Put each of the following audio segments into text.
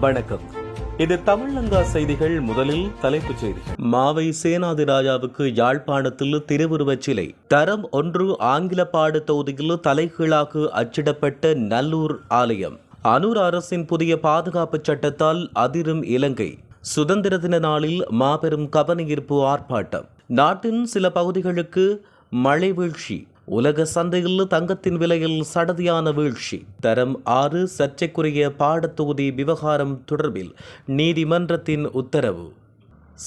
வணக்கம். இது தமிழங்கா செய்திகள் முதலில் தலைப்புச் செய்திகள். மாவை சேனாதி ராஜாவுக்கு யாழ்ப்பாணத்தில் திருவுருவச் சிலை. தரம் ஒன்று ஆங்கில தொகுதியில் தலைகீழாக அச்சிடப்பட்ட நல்லூர் ஆலயம். அனூர் அரசின் புதிய பாதுகாப்பு சட்டத்தால் அதிரும் இலங்கை. சுதந்திர தின நாளில் மாபெரும் கவனஈர்ப்பு ஆர்ப்பாட்டம். நாட்டின் சில பகுதிகளுக்கு மழை வீழ்ச்சி. உலக சந்தையில் தங்கத்தின் விலையில் சடதியான வீழ்ச்சி. தரம் ஆறு சர்ச்சைக்குரிய பாடத்தொகுதி விவகாரம் தொடர்பில் நீதிமன்றத்தின் உத்தரவு.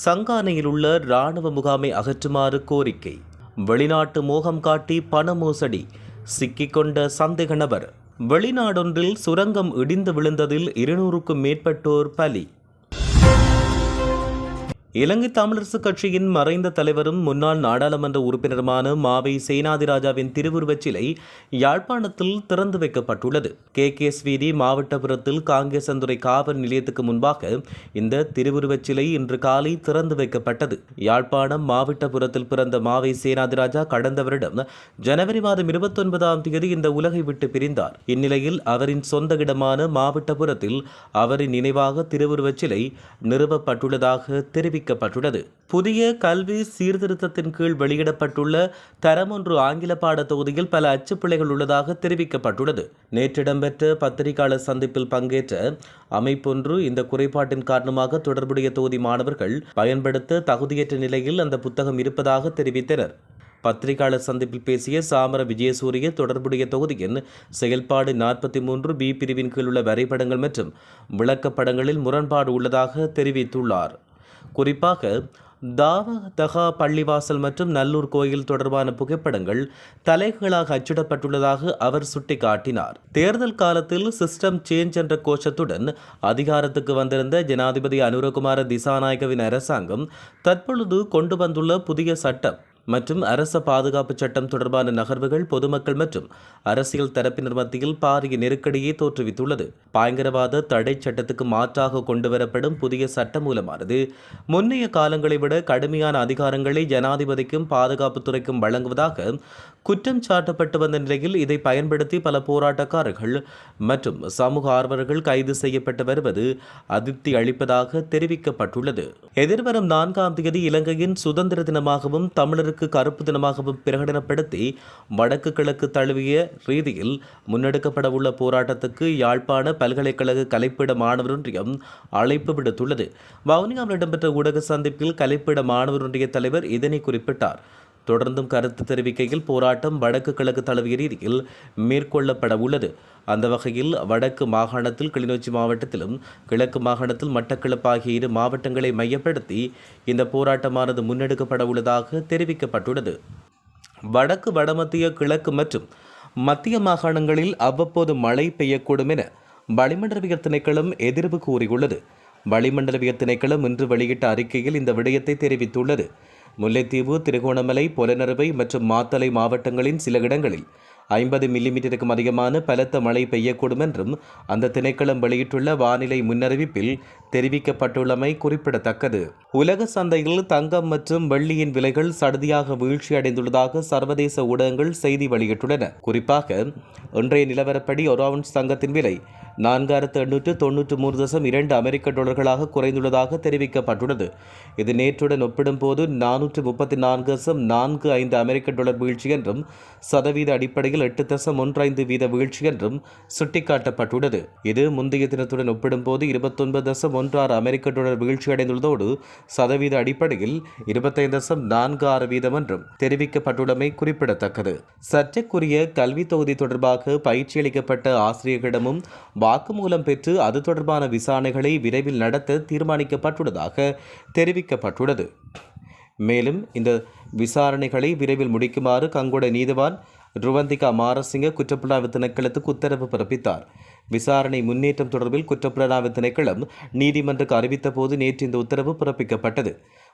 சங்கானையில் உள்ள இராணுவ முகாமை அகற்றுமாறு கோரிக்கை. வெளிநாட்டு மோகம் காட்டி பண மோசடி. சிக்கிக்கொண்ட சந்தேக நபர். வெளிநாடொன்றில் சுரங்கம் இடிந்து விழுந்ததில் இருநூறுக்கும் மேற்பட்டோர் பலி. இலங்கை தமிழரசுக் கட்சியின் மறைந்த தலைவரும் முன்னாள் நாடாளுமன்ற உறுப்பினருமான மாவை சேனாதிராஜாவின் திருவுருவச் சிலை யாழ்ப்பாணத்தில் திறந்து வைக்கப்பட்டுள்ளது. கே. கே. வீதி மாவட்டபுரத்தில் காங்கேசந்துறை காவல் நிலையத்துக்கு முன்பாக இந்த திருவுருவச் சிலை இன்று காலை திறந்து வைக்கப்பட்டது. யாழ்ப்பாணம் மாவட்டபுரத்தில் பிறந்த மாவை சேனாதிராஜா கடந்த வருடம் ஜனவரி மாதம் இருபத்தொன்பதாம் தேதி இந்த உலகை விட்டு பிரிந்தார். இந்நிலையில் அவரின் சொந்த இடமான மாவட்டபுரத்தில் அவரின் நினைவாக திருவுருவச் சிலை நிறுவப்பட்டுள்ளதாக தெரிவிக்கப்பட்டுள்ளது புதிய கல்வி சீர்திருத்தத்தின் கீழ் வெளியிடப்பட்டுள்ள தரம் ஒன்று ஆங்கில பாட தொகுதியில் பல அச்சுப்பிழைகள் உள்ளதாக தெரிவிக்கப்பட்டுள்ளது. நேற்று இடம்பெற்ற பத்திரிகையாளர் சந்திப்பில் பங்கேற்ற அமைப்பொன்று இந்த குறைபாட்டின் காரணமாக தொடர்புடைய தொகுதி மாணவர்கள் பயன்படுத்த தகுதியற்ற நிலையில் அந்த புத்தகம் இருப்பதாக தெரிவித்தனர். பத்திரிகையாளர் சந்திப்பில் பேசிய சாமர விஜயசூரிய தொடர்புடைய தொகுதியின் செயல்பாடு நாற்பத்தி மூன்று பி பிரிவின் கீழ் உள்ள வரைபடங்கள் மற்றும் விளக்கப்படங்களில் முரண்பாடு உள்ளதாக தெரிவித்துள்ளார். குறிப்பாக தாவதகா பள்ளிவாசல் மற்றும் நல்லூர் கோயில் தொடர்பான புகைப்படங்கள் தலைகளாக அச்சிடப்பட்டுள்ளதாக அவர் சுட்டிக்காட்டினார். தேர்தல் காலத்தில் சிஸ்டம் சேஞ்ச் என்ற கோஷத்துடன் அதிகாரத்துக்கு வந்திருந்த ஜனாதிபதி அனுரகுமார திசாநாயகவின் அரசாங்கம் தற்பொழுது கொண்டு வந்துள்ள புதிய சட்டம் மற்றும் அரச பாதுகாப்பு சட்டம் தொடர்பான நகர்வுகள் பொதுமக்கள் மற்றும் அரசியல் தரப்பினர் மத்தியில் பாரிய நெருக்கடியை தோற்றுவித்துள்ளது. பயங்கரவாத தடை சட்டத்துக்கு மாற்றாக கொண்டுவரப்படும் புதிய சட்ட மூலமானது முன்னைய காலங்களை விட கடுமையான அதிகாரங்களை ஜனாதிபதிக்கும் பாதுகாப்புத்துறைக்கும் வழங்குவதாக குற்றம் சாட்டப்பட்டு வந்த நிலையில் இதை பயன்படுத்தி பல போராட்டக்காரர்கள் மற்றும் சமூக ஆர்வலர்கள் கைது செய்யப்பட்டு வருவது அதிருப்தி அளிப்பதாக தெரிவிக்கப்பட்டுள்ளது. எதிர்வரும் நான்காம் தேதி இலங்கையின் சுதந்திர தினமாகவும் தமிழர் தமிழர்களுக்கு கருப்பு தினமாகவும் பிரகடனப்படுத்தி வடக்கு கிழக்கு தழுவிய ரீதியில் முன்னெடுக்கப்படவுள்ள போராட்டத்துக்கு யாழ்ப்பாண பல்கலைக்கழக கலைப்பிட மாணவர் ஒன்றியம் அழைப்பு விடுத்துள்ளது. வவுனியாவில் இடம்பெற்ற ஊடக சந்திப்பில் கலைப்பிட மாணவர் ஒன்றிய தலைவர் இதனை குறிப்பிட்டார். தொடர்ந்தும் கருத்து தெரிவிக்கையில் போராட்டம் வடக்கு கிழக்கு தழுவிய ரீதியில் மேற்கொள்ளப்பட உள்ளது. அந்த வகையில் வடக்கு மாகாணத்தில் கிளிநொச்சி மாவட்டத்திலும் கிழக்கு மாகாணத்தில் மட்டக்களப்பு ஆகிய இரு மாவட்டங்களை மையப்படுத்தி இந்த போராட்டமானது முன்னெடுக்கப்பட உள்ளதாக தெரிவிக்கப்பட்டுள்ளது. வடக்கு வடமத்திய கிழக்கு மற்றும் மத்திய மாகாணங்களில் அவ்வப்போது மழை பெய்யக்கூடும் என வளிமண்டலவியல் திணைக்களம் எதிர்வு கூறியுள்ளது. வளிமண்டலவியல் திணைக்களம் இன்று வெளியிட்ட அறிக்கையில் இந்த விடயத்தை தெரிவித்துள்ளது. முல்லைத்தீவு திருகோணமலை பொலனறுவை மற்றும் மாத்தளை மாவட்டங்களின் சில இடங்களில் ஐம்பது மில்லிமீட்டருக்கும் அதிகமான பலத்த மழை பெய்யக்கூடும் என்றும் அந்த திணைக்களம் வெளியிட்டுள்ள வானிலை முன்னறிவிப்பில் தெரிவிக்கப்பட்டுள்ளமை குறிப்பிடத்தக்கது. உலக சந்தையில் தங்கம் மற்றும் வெள்ளியின் விலைகள் சடுதியாக வீழ்ச்சியடைந்துள்ளதாக சர்வதேச ஊடகங்கள் செய்தி வெளியிட்டுள்ளன. குறிப்பாக இன்றைய நிலவரப்படி ஒரு அவுன்ஸ் தங்கத்தின் விலை நான்காயிரத்து எண்ணூற்று தொன்னூற்று மூன்று தசம் இரண்டு அமெரிக்க டாலர்களாக குறைந்துள்ளதாக தெரிவிக்கப்பட்டுள்ளது. இது நேற்றுடன் ஒப்பிடும்போது நானூற்று முப்பத்தி நான்கு தசம் நான்கு ஐந்து அமெரிக்க டாலர் வீழ்ச்சி என்றும் சதவீத அடிப்படையில் எட்டு தசம் ஒன்று ஐந்து வீத வீழ்ச்சி என்றும் சுட்டிக்காட்டப்பட்டுள்ளது. இது முந்தைய தினத்துடன் ஒப்பிடும்போது இருபத்தொன்பது தசம் ஒன்று ஆறு அமெரிக்க டாலர் வீழ்ச்சி அடைந்துள்ளதோடு சதவீத அடிப்படையில் இருபத்தைந்து தசம் நான்கு ஆறு வீதம் என்றும் தெரிவிக்கப்பட்டுள்ளமை குறிப்பிடத்தக்கது. சர்ச்சைக்குரிய கல்வி தொகுதி தொடர்பாக பயிற்சி அளிக்கப்பட்ட ஆசிரியர்களிடமும் வாக்குமூலம் பெற்று அது தொடர்பான விசாரணைகளை விரைவில் நடத்த தீர்மானிக்கப்பட்டுள்ளதாக தெரிவிக்கப்பட்டுள்ளது. மேலும் இந்த விசாரணைகளை விரைவில் முடிக்குமாறு கங்குட நீதிவான் ருவந்திகா மாரசிங்க குற்றப்புலனாய்வு திணைக்களத்துக்கு உத்தரவு பிறப்பித்தார். விசாரணை முன்னேற்றம் தொடர்பில் குற்றப்புலனாய்வு திணைக்களம் நீதிமன்றக்கு அறிவித்த போது நேற்று இந்த உத்தரவு பிறப்பிக்கப்பட்டது.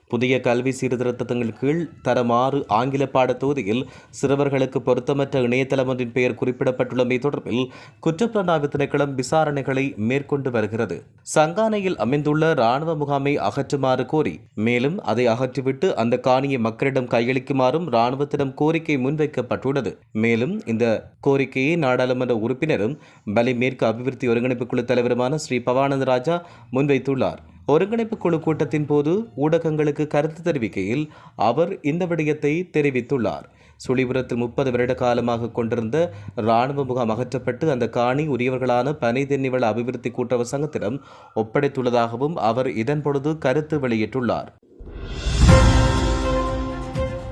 புதிய கல்வி சீர்திருத்தங்கள் கீழ் தரமாறு ஆங்கில பாடத் தொகுதியில் சிறுவர்களுக்கு பொருத்தமற்ற இணையதளம் ஒன்றின் பெயர் குறிப்பிடப்பட்டுள்ளமை தொடர்பில் குற்றப்புலனாய்வு திணைக்களம் விசாரணைகளை மேற்கொண்டு வருகிறது. சங்கானையில் அமைந்துள்ள ராணுவ முகாமை அகற்றுமாறு கோரி மேலும் அதை அகற்றிவிட்டு அந்த காணியை மக்களிடம் கையளிக்குமாறும் ராணுவத்திடம் கோரிக்கை முன்வைக்கப்பட்டுள்ளது. மேலும் இந்த கோரிக்கையை நாடாளுமன்ற உறுப்பினரும் பலி மேற்கு அபிவிருத்தி ஒருங்கிணைப்பு குழு தலைவருமான ஸ்ரீ பவானந்த ராஜா முன்வைத்துள்ளார். ஒருங்கிணைப்பு குழு கூட்டத்தின் போது ஊடகங்களுக்கு கருத்து தெரிவிக்கையில் அவர் இந்த விடயத்தை தெரிவித்துள்ளார். சுழிபுரத்தில் முப்பது வருட காலமாக கொண்டிருந்த இராணுவ முகாம் அகற்றப்பட்டு அந்த காணி உரியவர்களான பனை தென்னிவள அபிவிருத்தி கூட்டுறவு சங்கத்திடம் ஒப்படைத்துள்ளதாகவும் அவர் இதன்பொழுது கருத்து வெளியிட்டுள்ளார்.